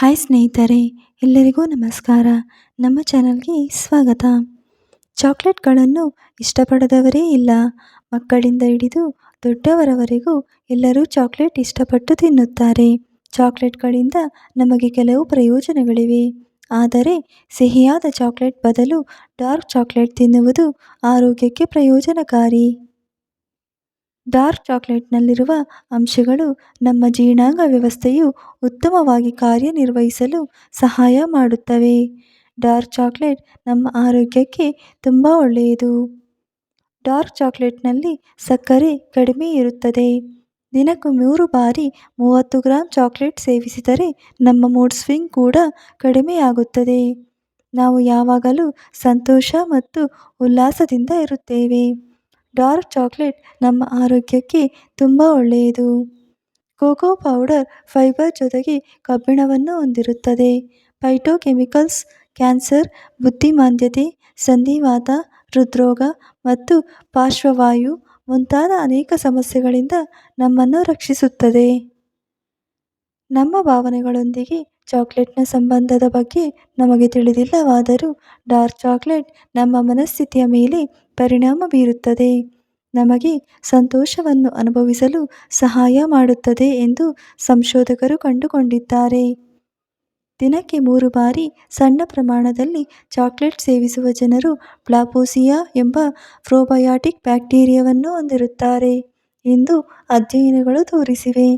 Hi ಸ್ನೇಹಿತರೆ, ಎಲ್ಲರಿಗೂ ನಮಸ್ಕಾರ. ನಮ್ಮ ಚಾನಲ್ಗೆ ಸ್ವಾಗತ. ಚಾಕ್ಲೇಟ್ಗಳನ್ನು ಇಷ್ಟಪಡದವರೇ ಇಲ್ಲ. ಮಕ್ಕಳಿಂದ ಹಿಡಿದು ದೊಡ್ಡವರವರೆಗೂ ಎಲ್ಲರೂ ಚಾಕ್ಲೇಟ್ ಇಷ್ಟಪಟ್ಟು ತಿನ್ನುತ್ತಾರೆ. ಚಾಕ್ಲೇಟ್ಗಳಿಂದ ನಮಗೆ ಕೆಲವು ಪ್ರಯೋಜನಗಳಿವೆ. ಆದರೆ, ಸಿಹಿಯಾದ ಚಾಕ್ಲೇಟ್ ಬದಲು ಡಾರ್ಕ್ ಚಾಕ್ಲೇಟ್ ತಿನ್ನುವುದು ಆರೋಗ್ಯಕ್ಕೆ ಪ್ರಯೋಜನಕಾರಿ. ಡಾರ್ಕ್ ಚಾಕ್ಲೇಟ್ನಲ್ಲಿರುವ ಅಂಶಗಳು ನಮ್ಮ ಜೀರ್ಣಾಂಗ ವ್ಯವಸ್ಥೆಯು ಉತ್ತಮವಾಗಿ ಕಾರ್ಯನಿರ್ವಹಿಸಲು ಸಹಾಯ ಮಾಡುತ್ತವೆ. ಡಾರ್ಕ್ ಚಾಕ್ಲೇಟ್ ನಮ್ಮ ಆರೋಗ್ಯಕ್ಕೆ ತುಂಬ ಒಳ್ಳೆಯದು. ಡಾರ್ಕ್ ಚಾಕ್ಲೇಟ್ನಲ್ಲಿ ಸಕ್ಕರೆ ಕಡಿಮೆ ಇರುತ್ತದೆ. ದಿನಕ್ಕೂ ಮೂರು ಬಾರಿ ಮೂವತ್ತು ಗ್ರಾಂ ಚಾಕ್ಲೇಟ್ ಸೇವಿಸಿದರೆ ನಮ್ಮ ಮೂಡ್ ಸ್ವಿಂಗ್ ಕೂಡ ಕಡಿಮೆಯಾಗುತ್ತದೆ. ನಾವು ಯಾವಾಗಲೂ ಸಂತೋಷ ಮತ್ತು ಉಲ್ಲಾಸದಿಂದ ಇರುತ್ತೇವೆ. ಡಾರ್ಕ್ ಚಾಕ್ಲೇಟ್ ನಮ್ಮ ಆರೋಗ್ಯಕ್ಕೆ ತುಂಬ ಒಳ್ಳೆಯದು. ಕೋಕೋ ಪೌಡರ್ ಫೈಬರ್ ಜೊತೆಗೆ ಕಬ್ಬಿಣವನ್ನು ಹೊಂದಿರುತ್ತದೆ. ಫೈಟೋಕೆಮಿಕಲ್ಸ್ ಕ್ಯಾನ್ಸರ್, ಬುದ್ಧಿಮಾಂದ್ಯತೆ, ಸಂಧಿವಾತ, ಹೃದ್ರೋಗ ಮತ್ತು ಪಾರ್ಶ್ವವಾಯು ಮುಂತಾದ ಅನೇಕ ಸಮಸ್ಯೆಗಳಿಂದ ನಮ್ಮನ್ನು ರಕ್ಷಿಸುತ್ತದೆ. ನಮ್ಮ ಭಾವನೆಗಳೊಂದಿಗೆ ಚಾಕ್ಲೇಟ್ನ ಸಂಬಂಧದ ಬಗ್ಗೆ ನಮಗೆ ತಿಳಿದಿಲ್ಲವಾದರೂ ಡಾರ್ಕ್ ಚಾಕ್ಲೇಟ್ ನಮ್ಮ ಮನಸ್ಥಿತಿಯ ಮೇಲೆ ಪರಿಣಾಮ ಬೀರುತ್ತದೆ. ನಮಗೆ ಸಂತೋಷವನ್ನು ಅನುಭವಿಸಲು ಸಹಾಯ ಮಾಡುತ್ತದೆ ಎಂದು ಸಂಶೋಧಕರು ಕಂಡುಕೊಂಡಿದ್ದಾರೆ. ದಿನಕ್ಕೆ ಮೂರು ಬಾರಿ ಸಣ್ಣ ಪ್ರಮಾಣದಲ್ಲಿ ಚಾಕ್ಲೇಟ್ ಸೇವಿಸುವ ಜನರು ಪ್ಲಾಪೋಸಿಯಾ ಎಂಬ ಪ್ರೋಬಯಾಟಿಕ್ ಬ್ಯಾಕ್ಟೀರಿಯಾವನ್ನು ಹೊಂದಿರುತ್ತಾರೆ ಎಂದು ಅಧ್ಯಯನಗಳು ತೋರಿಸಿವೆ.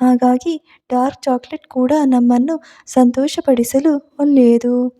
ಹಾಗಾಗಿ ಡಾರ್ಕ್ ಚಾಕ್ಲೇಟ್ ಕೂಡ ನಮ್ಮನ್ನು ಸಂತೋಷಪಡಿಸಲು ಒಳ್ಳೆಯದು.